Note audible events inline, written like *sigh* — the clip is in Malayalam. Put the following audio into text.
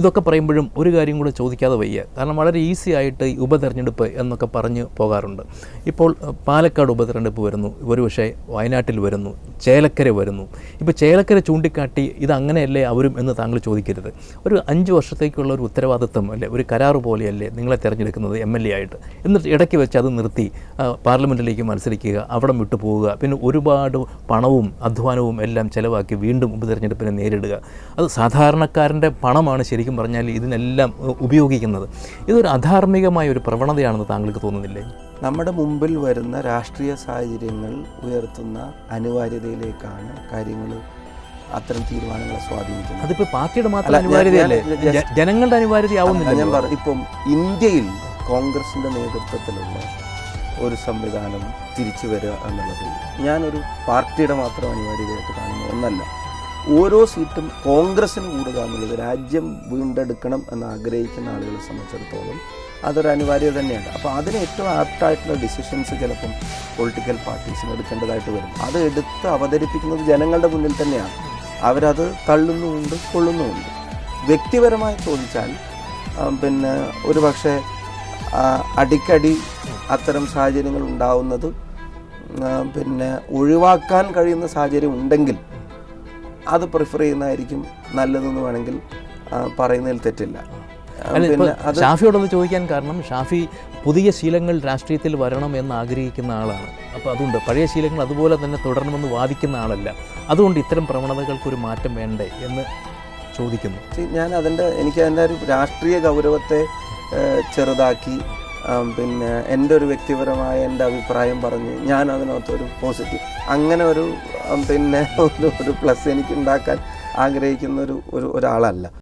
ഇതൊക്കെ പറയുമ്പോഴും ഒരു കാര്യം കൂടെ ചോദിക്കാതെ വയ്യ. കാരണം വളരെ ഈസി ആയിട്ട് ഉപതെരഞ്ഞെടുപ്പ് എന്നൊക്കെ പറഞ്ഞ് പോകാറുണ്ട്. ഇപ്പോൾ പാലക്കാട് ഉപതെരഞ്ഞെടുപ്പ് വരുന്നു. ഒരുപക്ഷെ വയനാട്ടിൽ വരുന്നു. ചേലക്കര വരുന്നു. ഇപ്പോൾ ചേലക്കര ചൂണ്ടിക്കാട്ടി ഇത് അങ്ങനെയല്ലേ അവരും എന്ന് താങ്കൾ ചോദിക്കരുത്. ഒരു അഞ്ച് വർഷത്തേക്കുള്ള ഒരു ഉത്തരവാദിത്വം അല്ലേ ഒരു കരാറ് പോലെയല്ലേ നിങ്ങളെ തിരഞ്ഞെടുക്കുന്നത് എം എൽ എ ആയിട്ട്? എന്നിട്ട് ഇടയ്ക്ക് വെച്ച് അത് നിർത്തി പാർലമെന്റിലേക്ക് മത്സരിക്കുക അവിടെ വിട്ടു പോവുക പിന്നെ ഒരുപാട് പണവും അധ്വാനവും എല്ലാം ചിലവാക്കി വീണ്ടും ഉപതെരഞ്ഞെടുപ്പിനെ നേരിടുക. അത് സാധാരണക്കാരന്റെ പണമാണ് ശരിക്കും പറഞ്ഞാൽ ഇതിനെല്ലാം ഉപയോഗിക്കുന്നത്. ഇതൊരു അധാർമികമായ ഒരു പ്രവണതയാണെന്ന് താങ്കൾക്ക് തോന്നുന്നില്ലേ? നമ്മുടെ മുമ്പിൽ വരുന്ന രാഷ്ട്രീയ സാഹചര്യങ്ങൾ ഉയർത്തുന്ന അനിവാര്യതയിലേക്കാണ് കാര്യങ്ങൾ അത്തരം തീരുമാനങ്ങളെ സ്വാധീനിക്കുന്നത്. അതിപ്പോൾ പാർട്ടിയുടെ മാത്രം അനിവാര്യതയല്ലേ? ജനങ്ങളുടെ അനിവാര്യത ആവുന്നില്ല ഞാൻ പറഞ്ഞു ഇപ്പം ഇന്ത്യയിൽ കോൺഗ്രസിന്റെ നേതൃത്വത്തിലുള്ള ഒരു സംവിധാനം തിരിച്ചു വരിക എന്നുള്ളത് ഞാനൊരു പാർട്ടിയുടെ മാത്രം അനിവാര്യതയായിട്ട് കാണുന്ന ഒന്നല്ല. ഓരോ സീറ്റും കോൺഗ്രസ്സിന് കൂടുക എന്നുള്ളത് രാജ്യം വീണ്ടെടുക്കണം എന്ന് ആഗ്രഹിക്കുന്ന ആളുകളെ സംബന്ധിച്ചിടത്തോളം അതൊരു അനിവാര്യത തന്നെയാണ്. അപ്പോൾ അതിന് ഏറ്റവും ആപ്റ്റായിട്ടുള്ള ഡിസിഷൻസ് ചിലപ്പം പൊളിറ്റിക്കൽ പാർട്ടീസിന് എടുക്കേണ്ടതായിട്ട് വരും. അത് എടുത്ത് അവതരിപ്പിക്കുന്നത് ജനങ്ങളുടെ മുന്നിൽ തന്നെയാണ്. അവരത് തള്ളുന്നുമുണ്ട് കൊള്ളുന്നുമുണ്ട്. വ്യക്തിപരമായി ചോദിച്ചാൽ പിന്നെ ഒരു പക്ഷേ അടിക്കടി അത്തരം സാഹചര്യങ്ങൾ ഉണ്ടാവുന്നത് പിന്നെ ഒഴിവാക്കാൻ കഴിയുന്ന സാഹചര്യം ഉണ്ടെങ്കിൽ അത് പ്രിഫർ ചെയ്യുന്നതായിരിക്കും നല്ലതെന്ന് വേണമെങ്കിൽ പറയുന്നതിൽ തെറ്റില്ല. ഷാഫിയോടൊന്ന് ചോദിക്കാൻ കാരണം ഷാഫി പുതിയ ശീലങ്ങൾ രാഷ്ട്രീയത്തിൽ വരണം എന്ന് ആഗ്രഹിക്കുന്ന ആളാണ്. അപ്പോൾ അതുകൊണ്ട് പഴയ ശീലങ്ങൾ അതുപോലെ തന്നെ തുടരണമെന്ന് വാദിക്കുന്ന ആളല്ല. അതുകൊണ്ട് ഇത്തരം പ്രവണതകൾക്ക് ഒരു മാറ്റം വേണ്ടേ എന്ന് ചോദിക്കുന്നു. ഞാൻ അതിന്റെ എനിക്ക് അതിന്റെ ഒരു രാഷ്ട്രീയ ഗൗരവത്തെ ചെറുതാക്കി പിന്നെ എന്റെ ഒരു വ്യക്തിപരമായ എന്റെ അഭിപ്രായം പറഞ്ഞ് ഞാൻ അതിനകത്തൊരു പോസിറ്റീവ് അങ്ങനെ ഒരു പിന്നെ *laughs* ഒരു പ്ലസ് എനിക്ക് ഉണ്ടാക്കാൻ ആഗ്രഹിക്കുന്ന ഒരു ഒരു ഒരാളല്ല.